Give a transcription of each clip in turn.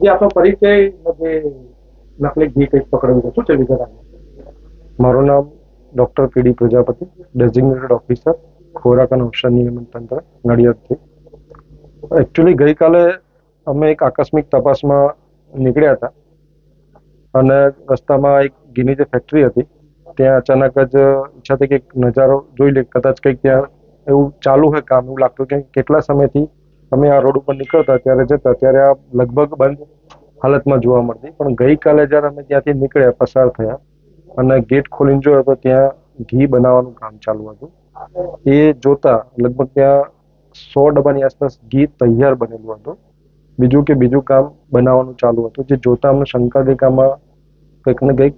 જે આપણો પરિચય જે નકલી ઘી કંઈક પકડ્યું છે શું છે વિગત મારું નામ doctor PD Prajapati designated officer ખોરાક અને ઔષધ નિયમન તંત્ર, નડિયાદથી. એકચ્યુઅલી ગઈકાલે અમે એક આકસ્મિક તપાસમાં નીકળ્યા હતા અને રસ્તામાં એક ઘીની જે ફેક્ટરી હતી, ત્યાં અચાનક જ ઈચ્છા થઈ કે નજારો જોઈ લે, કદાચ કંઈક ત્યાં એવું ચાલુ હોય કામ, એવું લાગતું કે કેટલા સમયથી અમે આ રોડ ઉપર નીકળતા ત્યારે જતા, ત્યારે આ લગભગ બંધ હાલતમાં જોવા મળતી. પણ ગઈકાલે જ્યારે અમે ત્યાંથી નીકળ્યા, પસાર થયા અને ગેટ ખોલીને જોયો તો ત્યાં ઘી બનાવવાનું કામ ચાલુ હતું. એ જોતા લગભગ ત્યાં સો ડબ્બાની આસપાસ ઘી તૈયાર બનેલું હતું. બીજું કે બીજું કામ બનાવવાનું ચાલુ હતું, જે જોતા અમને શંકા દેકામાં કંઈક ને કંઈક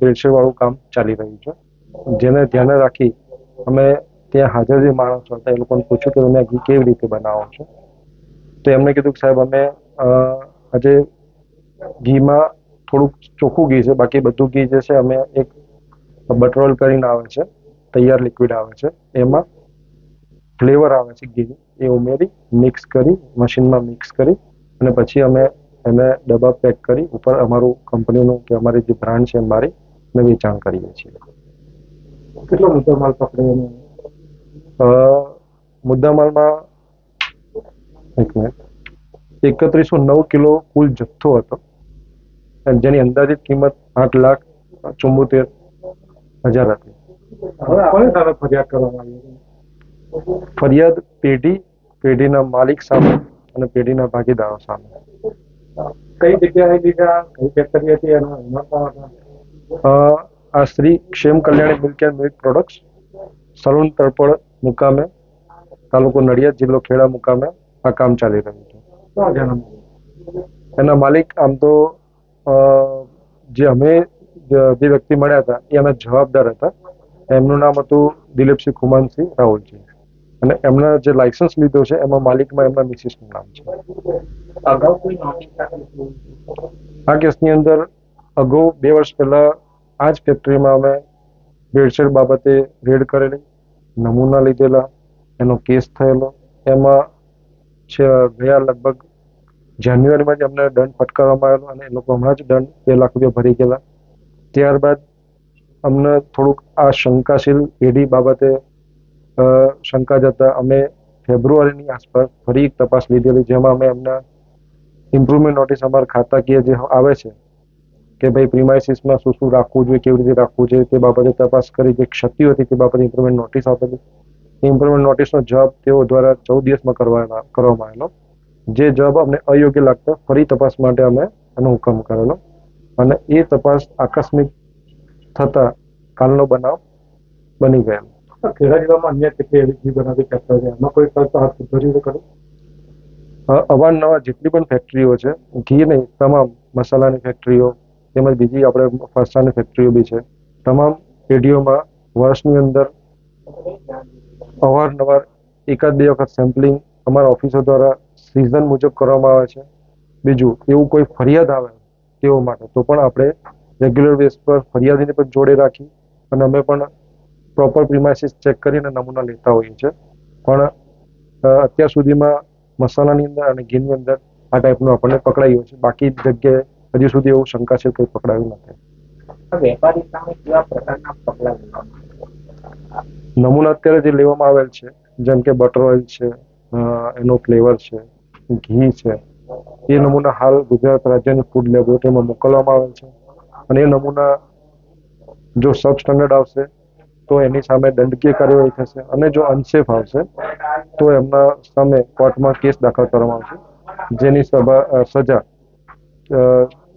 ભેળસેળ વાળું કામ ચાલી રહ્યું છે. જેને ધ્યાને રાખી અમે ત્યાં હાજર જે માણસો હતા એ લોકોને પૂછ્યું કે તમે ઘી કેવી રીતે બનાવો છો? તો એમણે કીધું કે સાહેબ અમે આજે ઘીમાં થોડુંક ચોખ્ખું ઘી છે બાકી બધું ઘી જે છે અમે એક બટરોલ કરીને આવે છે તૈયાર લિક્વિડ આવે છે એમાં ફ્લેવર આવે છે ઘીની એ ઉમેરી મિક્સ કરી મશીનમાં મિક્સ કરી અને પછી અમે એને ડબ્બા પેક કરી ઉપર અમારું કંપનીનું કે અમારી જે બ્રાન્ડ છે મારી ને વેચાણ કરીએ છીએ. કેટલો મુદ્દો માલ અ, મુદ્દામાલમાં એક મિનિટ એકત્રીસો નવ કિલો કુલ જથ્થો હતો. જેની અંદાજિત કિંમત આઠ લાખ ચુમ્મોતેર હજાર હતી. ફરિયાદ પેઢી પેઢીના માલિક સામે અને પેઢીના ભાગીદારો સામે. કઈ જગ્યાએ લીધા કઈ ફેક્ટરી હતી આ Shri Kshem Kalyan milk and milk products Salun Talpad મુકામે તાલુકો નડિયાદ જિલ્લો ખેડા મુકામે આ કામ ચાલી રહ્યું છે. એના માલિક આમ તો જે અમે જે વ્યક્તિ મળ્યા હતા એ એના જવાબદાર હતા. એમનું નામ હતું દિલીપસિંહ ખુમાનસિંહ રાહુલજી. અને એમના જે લાયસન્સ લીધો છે એમાં માલિકમાં એમના મિસિસનું નામ છે. આ કેસની અંદર અગાઉ બે વર્ષ પહેલા આ જ ફેક્ટરીમાં અમે ભેળસેળ બાબતે રેડ કરેલી. નમૂના લીધેલા, એનો કેસ થયેલો. એમાં છે, ગયા લગભગ જાન્યુઆરીમાં જ અમને દંડ ફટકારવામાં આવેલો અને એ લોકો હમણાં જ દંડ બે લાખ રૂપિયા ભરી ગયેલા. ત્યારબાદ અમને થોડુંક આ શંકાશીલ પેઢી બાબતે શંકા જતા અમે ફેબ્રુઆરીની આસપાસ ફરી તપાસ લીધેલી, જેમાં અમે એમના ઇમ્પ્રુવમેન્ટ નોટિસ અમારા ખાતાકીય જે આવે છે કે ભાઈ પ્રિમાઇસીસમાં શું શું રાખવું જોઈએ કેવી રીતે રાખવું જોઈએ તે બાબતે તપાસ કરી જે ક્ષતિઓ હતી તે બાબતે ઇમ્પ્રુવમેન્ટ નોટિસ આપેલી. ઇમ્પ્રુવમેન્ટ નોટિસનો જવાબ તેઓ દ્વારા ચૌદ દિવસમાં કરવાના કરવામાં આવેલો. જે જવાબ અમને અયોગ્ય લાગતા ફરી તપાસ માટે અમે એનો હુકમ કરેલો. અને એ તપાસ આકસ્મિક થતા કાલનો બનાવ બની ગયેલો. ખેડા જિલ્લામાં અન્ય કેટલી એવી ઘી બનાવતી ફેક્ટરી છે એમાં કોઈ કરતા હાથ સુધરી કરો અવારનવાર જેટલી પણ ફેક્ટરીઓ છે ઘી નહીં તમામ મસાલાની ફેક્ટરીઓ તેમજ બીજી આપણે ફરસાણની ફેક્ટરીઓ બી છે. તમામ પેઢીઓમાં વર્ષની અંદર અવારનવાર એકાદ બે વખત સેમ્પલિંગ અમારા ઓફિસો દ્વારા સિઝન મુજબ કરવામાં આવે છે. બીજું, એવું કોઈ ફરિયાદ આવે તેઓ માટે, તો પણ આપણે રેગ્યુલર બેઝ પર ફરિયાદીને પણ જોડે રાખી અને અમે પણ પ્રોપર પ્રિમાઇસીસ ચેક કરીને નમૂના લેતા હોઈએ છીએ. પણ અત્યાર સુધીમાં મસાલાની અંદર અને ઘીની અંદર આ ટાઈપનું આપણને પકડાયું છે. બાકી જગ્યાએ હજી સુધી એવું શંકાશીલ કોઈ પકડાયું નથી. વેપારી સામે કેવા પ્રકારના પગલાં નમૂના અત્યારે જે લેવામાં આવેલ છે જેમ કે બટર ઓઇલ છે એનો ફ્લેવર છે ઘી છે એ નમૂના હાલ ગુજરાત રાજ્યની ફૂડ લેબોરેટરીમાં મોકલવામાં આવેલ છે. અને એ નમૂના જો સબ સ્ટાન્ડર્ડ આવશે તો એની સામે દંડકીય કાર્યવાહી થશે અને જો અનસેફ આવશે તો એમના સામે કોર્ટમાં કેસ દાખલ કરવામાં આવશે જેની સભા સજા